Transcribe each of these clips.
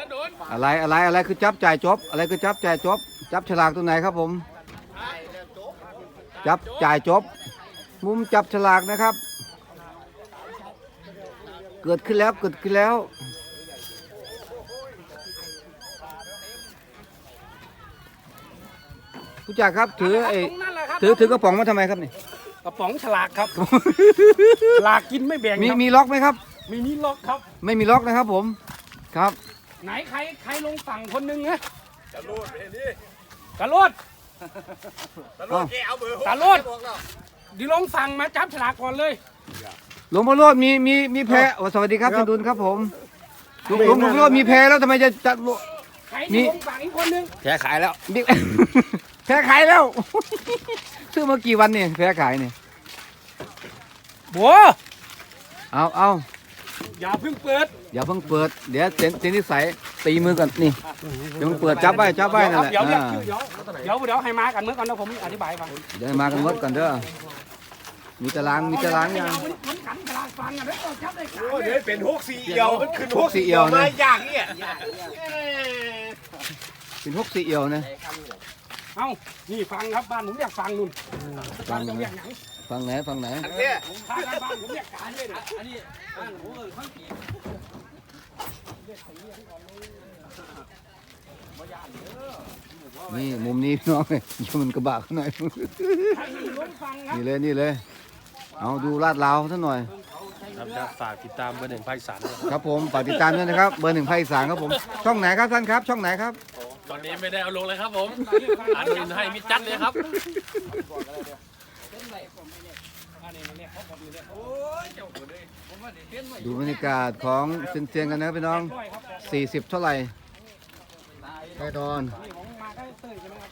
ตะโดนอะไรอะไรอะไรคือจับจ่ายจบ อะไรคือจับจ่ายจบ จับฉลากตรงไหนครับผม จับจ่ายจบ มุมจับฉลากนะครับ เกิดขึ้นแล้วเกิดขึ้นแล้วผู้จักครับถือไอ้ตรงนั้นแหละครับถือถือกระป๋องมาทำไมครับนี่ กระป๋องฉลากครับ ฉลากกินไม่แบ่งมีครับมีล็อกไหมครับ มีมีล็อกครับ ไม่มีล็อกนะครับผมครับ ไหนใครใครลงฝั่งคนหนึงนะกระโดดกระโดดเอ้ากระโดดดีลงฝั่งมาจับฉลากก่อนเลยหลวงพ่อโรดมีมีมีแพ้โอ้สวัสดีครับท่านดุลครับผมหลวงหลวงพ่อโรดมีแพ้แล้วทำไมจะจะใครมีที่ลงฝั่งอีกคนหนึงแพ้ขายแล้วมีแพ้ขายแล้วซื้อมากี่วันเนี่ยแพ้ขายเนี่ยบัวเอาเอาอย่าเพิ่งเปิด อย่าเพิ่งเปิด เดี๋ยวเซนเซนนิสัยตีมือก่อนนี่เดี๋ยวเพิ่งเปิดจับไว้จับไว้นั่นแหละเดี๋ยวเดี๋ยวอ่าเดี๋ยวเดี๋ยวเดี๋ยวให้มากันเมื่อก่อนนะผมอธิบายให้ฟังเดี๋ยวมากันหมดก่อนเด้อมีตารางมีตารางยังเอมันมันกันฉลากฟังอะแล้วก็จับได้ขาโอ้เดี๋ยวเป็นหกสี่เอียวมันขึ้นหกสี่เอียวนะมาอย่างเนี้ยเป็นหกสี่เอียวนะเอ้านี่ฟังครับบ้านผมเรียกฟังนู่นฟังจะนะเรียกหยังฟังไหนฟังไหน อันเนี้ยถ้าทางบ้านผมเรียกการเลยนะอันนี้บ้านผมเออข้างปี นี่มุมนี้พี่น้องอยู่มันกระบะเขาหน่อยให้ลงฟังครับนี่เลยนี่เลย เอาดูลาดลาวท่านหน่อย ครับฝากติดตามเบอร์หนึ่งภาคอีสานด้วยครับผมฝากติดตามด้วยนะครับเบอร์หนึ่งภาคอีสานครับผม ช่องไหนครับท่านครับ ช่องไหนครับ ตอนนี้ไม่ได้เอาลงเลยครับผมอันนี้ให้มิดจัดเลยครับ ดูบรรยากาศของเซียนๆกันนะครับพี่น้อง 40 เท่าไหร่แน่นอนนี่ผมมาได้เต้ยใช่ไหมครับ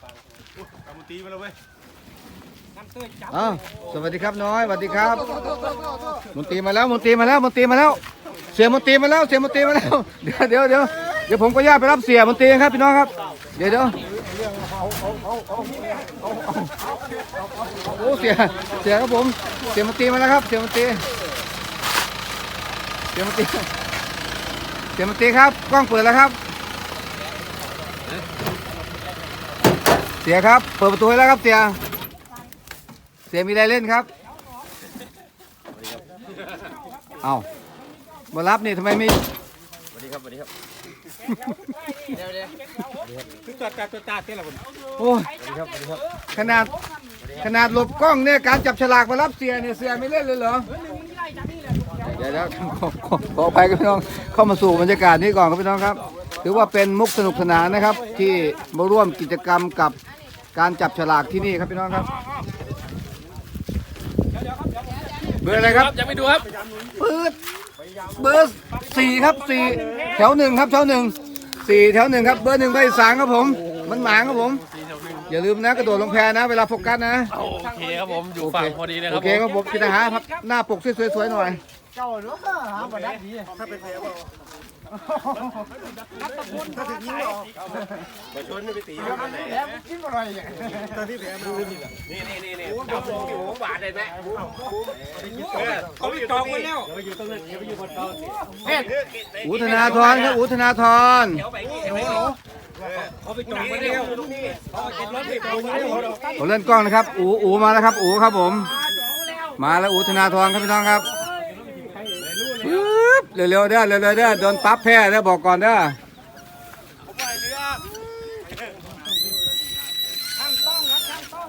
เอามือตีมาแล้วเว้ยน้ำเต้ยจับอ้าวสวัสดีครับน้อยสวัสดีครับมนตรีมาแล้วมนตรีมาแล้วมนตรีมาแล้ว เสียมนตรีมาแล้วเสียมนตรีมาแล้วเดี๋ยวเดี๋ยวเดี๋ยวเดี๋ยวผมก็ย่าตไปรับเสียมนตรีครับพี่น้องครับ เดี๋ยวเดี๋ยวโอ้เสียเสียครับผม เสียมนตรีมาแล้วครับ เสียมนตรีเสียมนตรีเสียมนตรีครับ กล้องเปิดแล้วครับ เสียครับ เปิดประตูให้แล้วครับเสีย เสียมีอะไรเล่นครับ เอามารับนี่ทำไมไม่สวัสดีครับสวัสดีครับคือตัวตาตัวตาเต้ยละผมโอ้ยขนาด ขนาดหลบกล้องเนี่ยการจับฉลากมารับเสียเนี่ยเสียไม่เล่นเลยเหรอเดี๋ยวเดี๋ยวขอขอขอไปครับพี่น้องเข้ามาสู่บรรยากาศนี้ก่อนครับพี่น้องครับ ถือว่าเป็นมุกสนุกสนานนะครับ ที่มาร่วมกิจกรรมกับการจับฉลากที่นี่ครับพี่น้องครับเบอร์อะไรครับยังไม่ดูครับเปิดเบอร์สี่ครับสี่แถวหนึ่งครับแถวหนึ่งสี่แถวหนึ่งครับเบอร์หนึ่งใบสางครับผม มันหมางครับผม อย่าลืมนะกระโดดลงแพนะเวลาโฟกัสนะ โอเคครับผมอยู่ฝั่งพอดีเลยคโอรับเคครับผมกินอาหารครับหน้าปกสวยๆหน่อยนี่นี่นี่นี่จับลงอยู่หวานได้ไหมเขาไปจองไว้แล้วอูธนาธรครับอูธนาธรเขาไปจองไว้แล้วเขาเก็บรถไปจองไว้แล้ว ผมเล่นกล้องนะครับ อูอูมาแล้วครับ อูครับผม มาแล้วอูธนาธรครับพี่น้องครับปึ๊บเร็วๆเด้อเร็วๆเด้อโดนปั๊บแพ้เด้อบอกก่อนเด้อ ช่างต้องครับช่างต้อง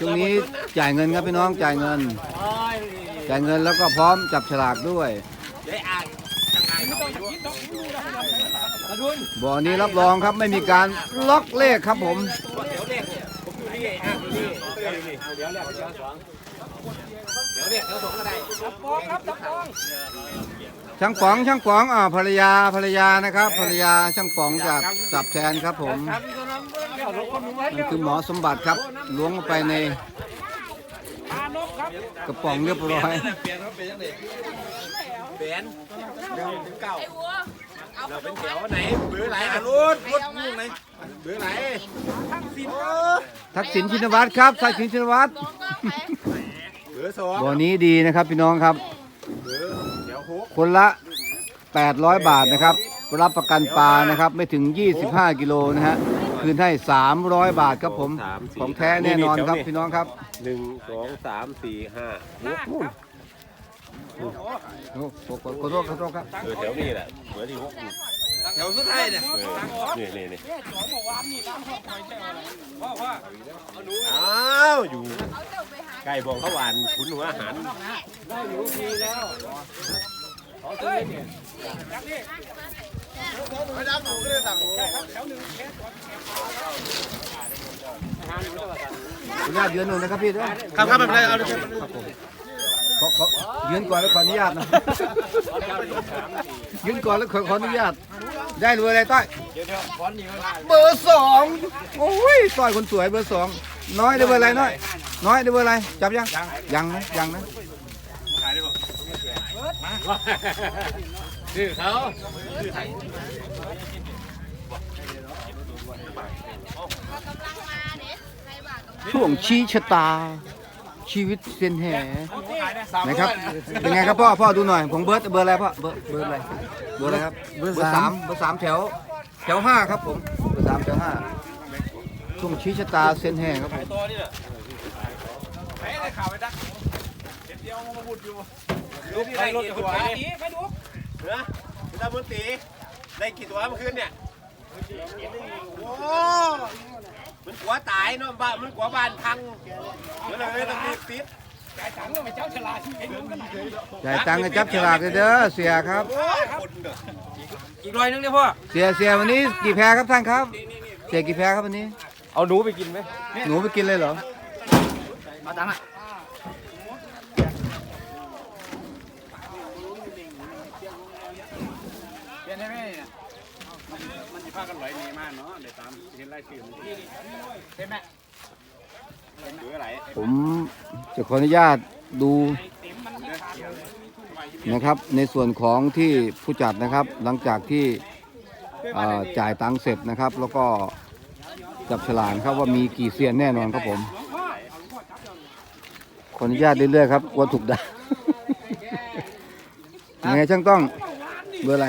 ช่วงนี้จ่ายเงินครับพี่น้องจ่ายเงิน จ่ายเงินแล้วก็พร้อมจับฉลากด้วยบ่อนี้รับรองครับไม่มีการล็อกเลขครับผมปองครับปอง ช่างป๋องช่างป๋องอ่าภรรยาภรรยานะครับภรรยาช่างป๋องจากจับแทนครับผมนั่นคือหมอสมบัติครับล้วงลงไปในพานกครับกระป๋องเรียบร้อยเปลี่ยนเราเป็นเก่าเราเป็นแถวไหนเบอร์ไหนอะรุดรุดยุ่งไหนเบอร์ไหนทักษิณชินวัตรครับทักษิณชินวัตรเบออร์สองบ่อนี้ดีนะครับพี่น้องครับเบอร์เดี๋ยวหก คนละ 800 บาทนะครับ รับประกันปลานะครับ ไม่ถึง 25 กิโลนะฮะ คืนให้ 300 บาทครับผมของแท้แน่นอนครับพี่น้องครับหนึ่งสองสามสี่ห้าหกนู่นโอ้ขอขอขอโทษขอโทษครับ เออแถวนี้แหละเหมือนที่หกอยู่แถวสุดท้ายเนี่ยเออนี่นี่นี่สองบอกว่านี่ตามครอบครัวใช่ไหมว่าว่าอ้าวอยู่ใกล้บองเขาหวานขุนหัวอาหาร เยจับนี่ไม่ได้ผมก็เลยสั่งแถวหนึ่งเคสก่อนุญาตยืนหนึ่งนะครับพี่ด้วยครับครับไม่เป็นไรเอาเลยขอขอยืนก่อนแล้วขออนุญาตนะยืนก่อนแล้วขอขออนุญาต ได้เบอร์อะไรต้อยเบอร์สองโอ้ยต้อยคนสวยเบอร์สองน้อยได้เบอร์อะไรน้อย น้อยได้เบอร์อะไรจับยังยังนะยังนะ ชื่อเขาช่วงชี้ชะตาชีวิตเซียนแห่นะครับเป็นไงครับพ่อพ่อดูหน่อยผมเบอร์เบอร์อะไรพ่อเบอร์เบอร์อะไรเบอร์อะไรครับเบอร์สามเบอร์สามแถวแถวห้าครับผมเบอร์สามแถวห้าช่วงชี้ชะตาเซียนแห่ครับผม ไปได้ข่าวไปดักเดียวมาบุดอยู่ดูพี่ไรรถจะไปนี่ไปดูเสือคุณตาบุญตีได้กี่ตัวเมื่อคืนเนี่ยโอ้มันกลัวตายเนาะบ้านมันกลัวบ้านพังมันเลยต้องรีบปิดจ่ายตังค์ไปเจ้าฉลาดที่ไหนุ่มกันจ่ายตังค์ให้จับฉลากเด้อเสียครับอีกร้อยนึงเนี่ยพ่อเสียเสียวันนี้กี่แพครับท่านครับ เสียกี่แพครับวันนี้ เอาหนูไปกินไหมหนูไปกินเลยเหรอเอาตังค์อะเปลี่ยนได้ไหมเนี่ยมันมันจะ พากันไหลเมย์มากเนาะเดี๋ยวตามเห็นไล่ชื่อมันเห็นไหมเหลืออะไรผมจะขออนุญาตดูนะครับในส่วนของที่ผู้จัดนะครับ หลังจากที่เอ่อจ่ายตังค์เสร็จนะครับ แล้วก็จับฉลากครับว่ามีกี่เซียนแน่นอนครับผมขออนุญาตเรื่อยๆครับกลัวถูกด่ายังไงช่างต้องเบอร์อะไร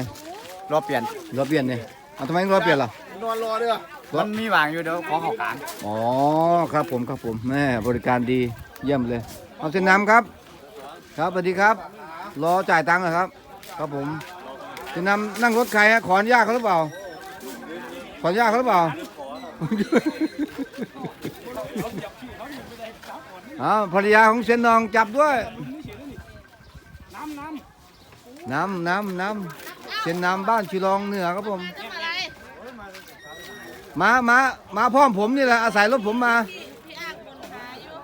รอเปลี่ยนรอเปลี่ยนเนี่ยเอาทำไมต้องรอเปลี่ยนล่ะ นอนรอเด้อมันมีหวางอยู่เดี๋ยวขอขอการอ๋อครับผมครับผมแม่บริการดีเยี่ยมเลยเอาเส้นน้ำครับ ครับสวัสดีครับ รอจ่ายตังค์เหรอครับ ครับผมเส้นน้ำนั่งรถใครฮะขออนุญาตเขาหรือเปล่า ขออนุญาตเขาหรือเปล่า อ้าวภรรยาของเซนนองจับด้วย น้ำน้น้ำน้ำน้ำเส้นน้ำบ้านชิลองเหนือครับผมทำอะไร มามามาพร้อมผมนี่แหละอาศัยรถผมมา พี่อาคนหาอยู่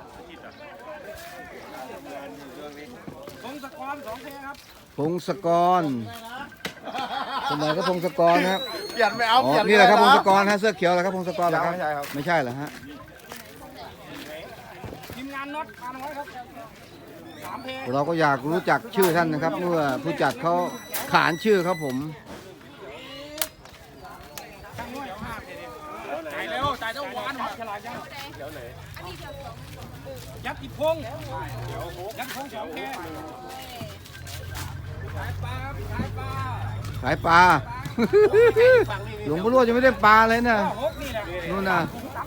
ำพงศกรสองเพครับพงศกรคนไหนก็พงศกรนะครับเปลี่ยนไม่เอาอ๋อเปลี่ยนนี่แหละครับพงศกรฮะเสื้อเขียวแหละครับพงศกรเหรอครับไม่ใช่ครับไม่ใช่เหรอฮะทีมงานน็อตมาน้อยครับสามเพเราก็อยากรู้จักชื่อท่านนะครับ เมื่อผู้จัดเขาขานชื่อครับผม ช่างน้อยห้าเพจ่ายเร็วจ่ายเจ้าหวานฉลาดยังยัดอีพงยัดพงสองเพขายปลาขายปลาสายปลาหลวงพ่อรวดยังไม่ได้ปลาเลยนะหกนี่แหละนู่นน่ะ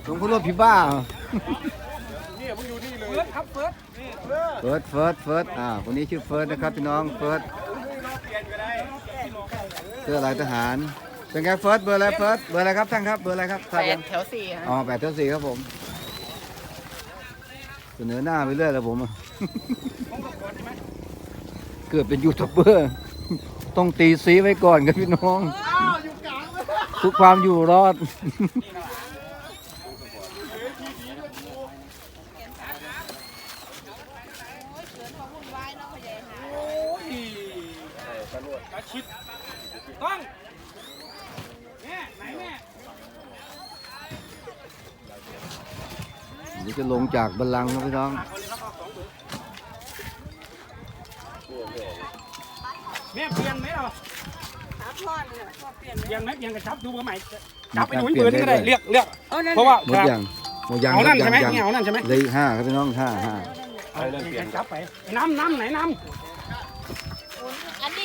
หลวงพ่อรวดผีบ้าเฟิร์สครับเฟิร์สนี่เฟิร์สเฟิร์สเฟิร์สอ่าคนนี้ชื่อเฟิร์สนะครับพี่น้องเฟิร์สเสื้อลายทหาร เป็นไงเฟิร์สเบอร์อะไรเฟิร์สเบอร์อะไรครับท่านครับ เบอร์อะไรครับทราบยังแถวสี่ฮะอ๋อแปดเท่าสี่ครับผมเสนอหน้าไปเรื่อยแล้วผมอะ เกิดเป็นยูทูบเบอร์ ต้องตีซีไว้ก่อนครับพี่น้อง ทุกความอยู่รอดโอ้ยเขินเขาวุ่นวายเนาะพ่อใหญ่หาโอ้ยกระชิดต้องแม่ไหนแม่ เดี๋ยวจะลงจากบัลลังก์ครับพี่น้องแม่เปลี่ยนไหมเหรอหาพ่อเนี่ยพ่อเปลี่ยนเปลี่ยนไหมเปลี่ยนกระชับดูเบอร์ใหม่จับไปหนุ่ยเบอร์นี่ก็ได้เรียกเรียกเอานั่นเพราะว่าหมดยังหมดยังเอาครันั่บนใช่ไหมยังนี่เอานั่นใช่ไหมเหลยห้าครับพี่น้องห้าห้าไอ้นั่นเปลี่ยนจับไปน้ำน้ำไหนน้อุ่น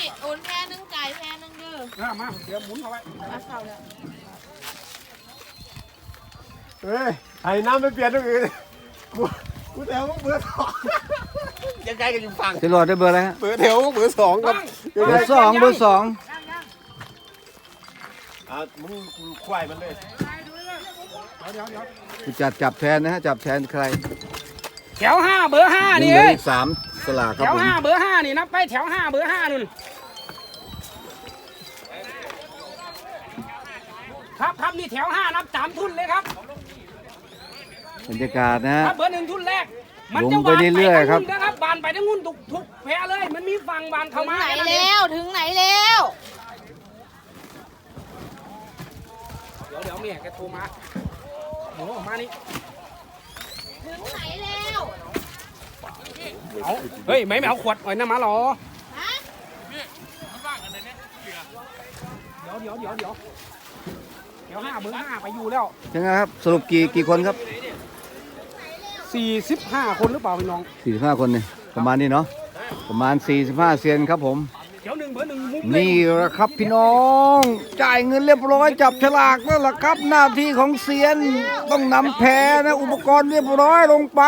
อันนี้อุ่นแพ้นึงไก่แพ้นึงเด้อำอะมาเดี๋ยวหมุนเข้าไว้มาเข้าแล้วเฮ้ยไอ้น้ำไม่เปลี่ยนตรงอื่นกูกูแถวเบอร์สองยังไงกันอยู่ฝั่งจะรอดได้เบอร์อะไรฮะเบอร์แถวเบอร์สองครับเบอร์สองเบอร์สองอะมึงมึงควายมันเลยเดี๋ยวเดี๋ยวผู้จัดจับแทนนะฮะจับแทนใครแถวห้าเบอร์ห้ายังนี่เหลืเอ้อยอีกสามสลากคแถรับวผมห้าเบอร์ห้านี่นับไปแถวห้าเบอร์ห้านู่น ครับครับนี่แถวห้านับสามทุนเลยครับบรรยากาศนะฮะครับเบอร์หนึ่งทุนแรก มันลจะงไปเรื่อยๆครับบานไปทั้งหุ้นนะครับบานไปทั้งหุ้นทุกทุกแพ้เลย มันมีฝั่งบานถึเข้างมาไหนค่นั้นเอง แล้วถึงไหนแล้ว เดี๋ยวเดี๋ยวเมียแกโทรมาโอ้มานี่ ถึงไหนแล้ว เอาเฮ้ย ไม่ไม่เอาขวดหน่อยนะมาหรอ ฮะ เดี๋ยวเดี๋ยวเดี๋ยวเดี๋ยวเดี๋ยวห้าเบอร์ห้าไปอยู่แล้วยังไงครับสรุปกี่กี่คนครับสี่สิบห้าคนหรือเปล่าพี่น้อง45คนเนี่ยประมาณนี้เนาะประมาณ45เซียนครับผมเดี๋ยวหนึ่งเบอร์หนึ่งมุกเล่นี่แหละครับพี่น้อง จ่ายเงินเรียบร้อยจับฉลากแล้วล่ะครับ หน้าที่ของเซียนต้องนำแพนะอุปกรณ์เรียบร้อยลงไป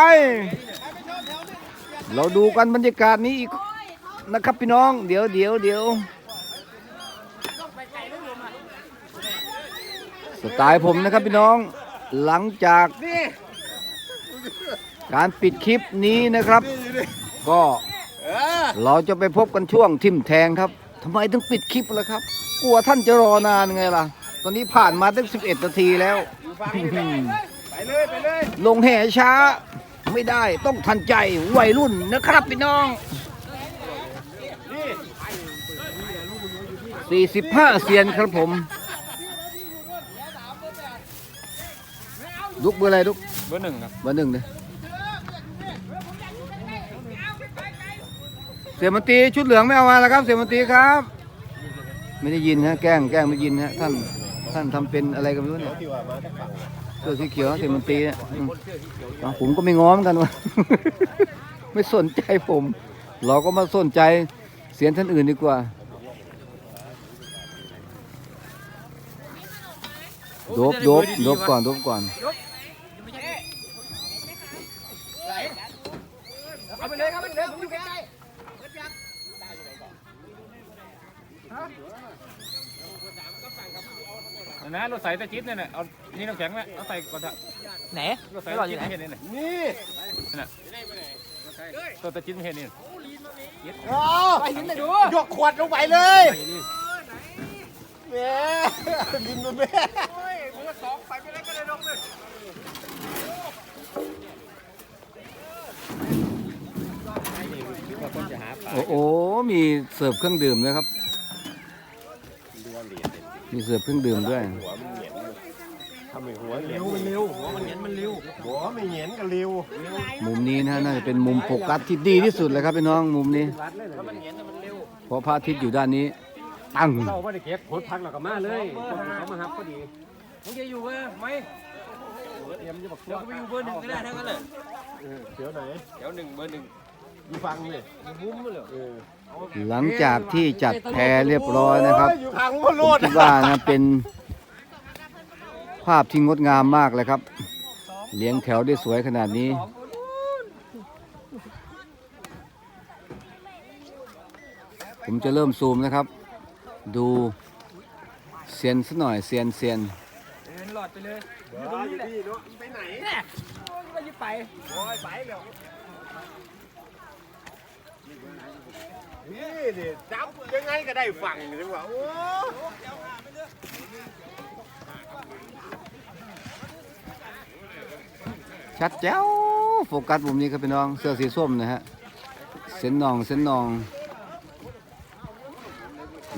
เราดูกันบรรยากาศนี้อีกนะครับพี่น้อง เดี๋ยวเดี๋ยวเดี๋ยว สไตล์ผมนะครับพี่น้องหลังจากการปิดคลิปนี้นะครับ ก็เราจะไปพบกันช่วงทิมแทงครับทำไมถึงปิดคลิปล่ะครับ กลัวท่านจะรอนานไงล่ะ ตอนนี้ผ่านมาตั้ง11 นาทีแล้วไปเลยไปเลยลงแห่ช้าไม่ได้ต้องทันใจวัยรุ่นนะครับพี่น้อง 45 เซียนครับผม ลุกเบอร์อะไรลุกเบอร์หนึ่งครับเบอร์หนึ่งเลยเสียมันตรีชุดเหลืองไม่เอามาแล้วครับ เสียมันตรีครับ ไม่ได้ยินฮะแกล้งแกล้งไม่ยินฮะท่านท่านทำเป็นอะไรกันไม่รู้เนี่ยที่ว่ามาจากฝั่งเสื้อสีเขียวเสียมันตรีเนี่ยอืมอะผมก็ไม่ง้อมอนกันวะไม่สนใจผม เราก็มาสนใจเสียงท่านอื่นดีกว่า โดบโดบโดบก่อนโดบก่อน เอาไปเลยครับไปเลยผมอยู่ใกล้ นะรถใส่ตะจิ๊ดเนี่ยเอานี่น้ำแข็งไหมเอาใส่ก่อนเถอะไหนรถใส่ตะจิ๊ดไม่เห็นนี่นี่ตัวตะจิ๊ดไม่เห็นนี่โอ้ไปหินเลยดูยกขวดลงไปเลยแหมดินมันแม่โอ้โหมีเสิร์ฟเครื่องดื่มด้วยครับ มีเสิร์ฟเครื่องดื่มด้วยทำให้หัวเหลวมันเร็วหัวมันเหนียนมันเร็วหัวไม่เหนียนก็เร็วมุมนี้นะน่าจะเป็นมุมโฟกัสที่ดีที่สุดเลยครับพี่น้องมุมนี้เพราะพระอาทิตย์อยู่ด้านนี้ตั้งเราไม่ได้เก็บผลพักเราก็มาเลยเขามาฮับพอดีมึงจะอยู่เบอร์ไหมเดี๋ยวกูไปอยู่เบอร์หนึ่งก็ได้ทั้งนั้นเลยเดี๋ยวไหนเดี๋ยวหนึ่งเบอร์หนึ่งอยู่ฟังเลยมุ้มเลยเออ หลังจากที่จัดแพรเรียบร้อยนะครับอยู่ทางพผโลมดคิดว่านะเป็นภาพที่งดงามมากเลยครับ เลี้ยงแถวได้สวยขนาดนี้ ผมจะเริ่มซูมนะครับ ดูเซียนสักหน่อยเซียนเซียนเดินหลอดไปเลยอยู่นี่เนาะไปไหนก็ยิ่ไปโอ้ยไปแล้ว นี่ดิจับยังไงก็ได้ฟังจังหวะโอ้ชัดแจ๋วโฟกัสมุมนี้ครับพี่น้องเสื้อสีส้มนะฮะเส้นนองเส้นนอง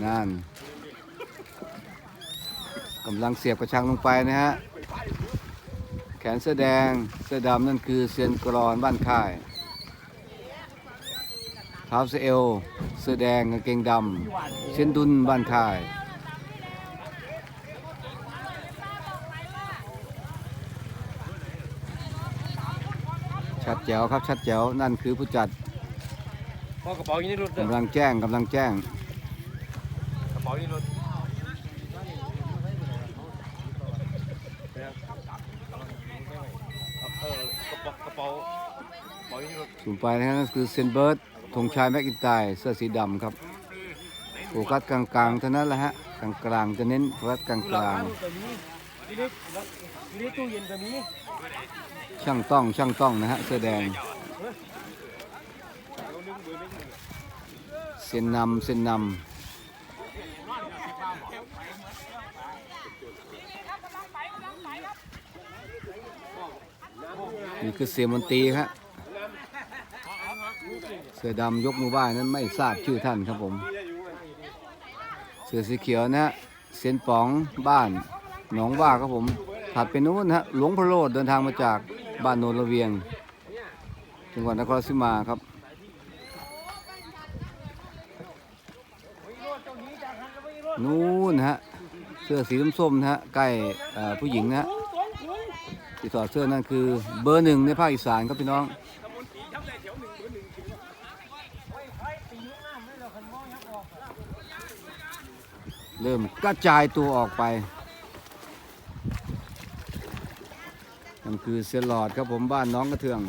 นั่นกำลังเสียบกระชังลงไปนะฮะแขนเสื้อแดงเสื้อดำนั่นคือเซียนกรอนบ้านค่าย เท้าเสือเอวเสื้อแดงกางเกงดำเส้นดุนบ้านค่ายชัดแจ๋วครับชัดแจ๋วนั่นคือผู้จัดพ่อกระเป๋าอยู่ในรถเด้อกำลังแจ้งกำลังแจ้งกระเป๋าอยู่ในรถกระเป๋ากระเป๋ากระเป๋าอยู่ในรถสูงไปนะครับคือเซนเบิร์ด ธงชายแม็กอินไตเสื้อสีดำครับโฟกัสกลางๆเท่านั้นแหละฮะกลางๆจะเน้นโฟกัสกลางๆช่างต้องช่างต้องนะฮะเสื้อแดงเส้นนำเส้นนำนี่คือเสียมนตรีครับ เสื้อดำยกมือไหว้นั้นไม่ทราบชื่อท่านครับผม เสื้อสีเขียวนะฮะเซียนป๋องบ้านหนองว่าครับผมถัดไปนู้นฮะหลวงพระโรดเดินทางมาจากบ้านโนนระเวียง จังหวัดนครราชสีมาครับนู้นฮะเสื้อสีส้มๆนะฮะใกล้อ่อผู้หญิงนะฮะที่ถอดเสื้อนั่นคือเบอร์หนึ่งในภาคอีสานครับพี่น้อง เริ่มกระจายตัวออกไปนั่นคือเซลลอดครับผมบ้านน้องกระเทือง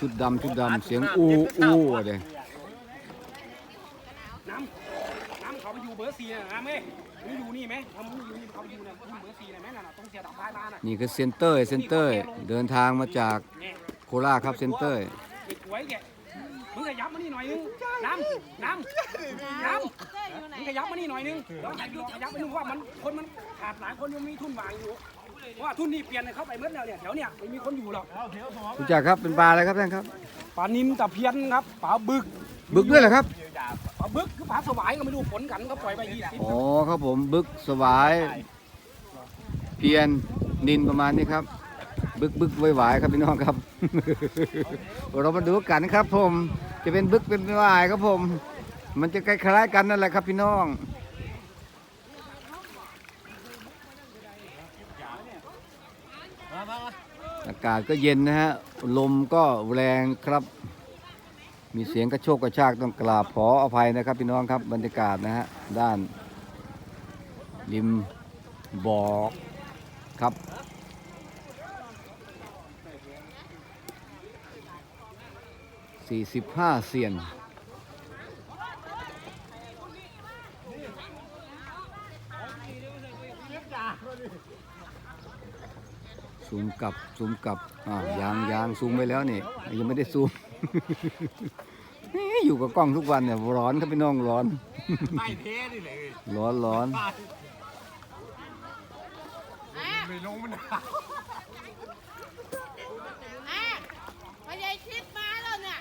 ชุดดำชุดดำเสียงอูอูอะเด้น้ำน้ำเขาไปอยู่เบอร์สี่นะน้ำเอ้ยมึงอยู่นี่ไหมเอามึงอยู่นี่เขาไปอยู่เนี่ยมึงเบอร์สี่นะแม่น่ะต้องเสียดอกท้ายมาน่ะนี่คือเซนเตอร์เซนเตอร์เดินทางมาจากเนี่ยโคราชครับเซนเตอร์ไอ้หวยแก มึงขยับมานี่หน่อยนึงน้ำน้ำน้ำมึงขยับมานี่หน่อยนึงแล้วขยับขยับไปนึงเพราะว่ามันคนมันขาดหลายคนยังมีทุนวางอยู่เพราะว่าทุนนี่เปลี่ยนให้เข้าไปเมื่อแล้วเนี่ยแถวเนี่ยไม่มีคนอยู่หรอกรู้จักครับเป็นปลาอะไรครับท่านครับปลานินตะเพียนครับปลาบึกบึกด้วยเหรอครับปลาบึกคือปลาสวายก็ไม่รู้ผลกันก็ปล่อยไปยี่สิบอ๋อครับผมบึกสวาย เพียนนินประมาณนี้ครับบึกบึกไว้หวายครับพี่น้องครับ เรามาดูกันครับผม จะเป็นบึกเป็นวายครับผม มันจะคล้ายๆกันนั่นแหละครับพี่น้องอากาศก็เย็นนะฮะ ลมก็แรงครับ มีเสียงกระโชกกระชากต้องกราบขออภัยนะครับ พี่น้องครับบรรยากาศนะฮะ ด้านริมบ่อครับ 45เซียน ซูมกลับ ซูมกลับอ่ายางยางซูมไปแล้วนี่ ยังไม่ได้ซูม อยู่กับกล้องทุกวันเนี่ย ร้อนครับพี่น้องร้อน ไม่เท่ดิเลยร้อนร้อน ไม่ลงมันอะพยายชิดมาแล้วเนี่ย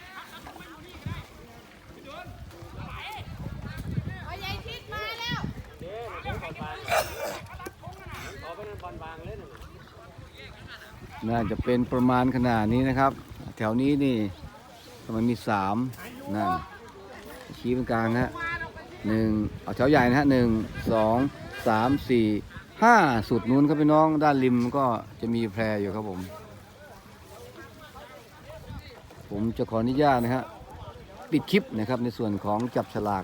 พยายชิดมาแล้ว น่าจะเป็นประมาณขนาดนี้นะครับ แถวนี้นี่ทำไมมีสามนั่นชี้เป็นกลางฮะหนึ่งเอาแถวใหญ่นะฮะหนึ่งสองสามสี่ห้าสุดนู้นครับพี่น้องด้านริมก็จะมีแพรอยู่ครับผม ผมจะขออนุญาตนะฮะปิดคลิปนะครับในส่วนของจับฉลาก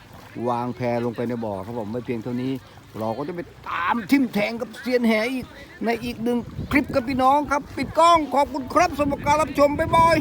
วางแพรลงไปในบ่อครับผมไม่เพียงเท่านี้ เราก็จะไปตามทิมแทงกับเซียนแหอีกในอีกหนึ่งคลิปกับพี่น้องครับ ปิดกล้องขอบคุณครับสำหรับการรับชมบ๊ายบาย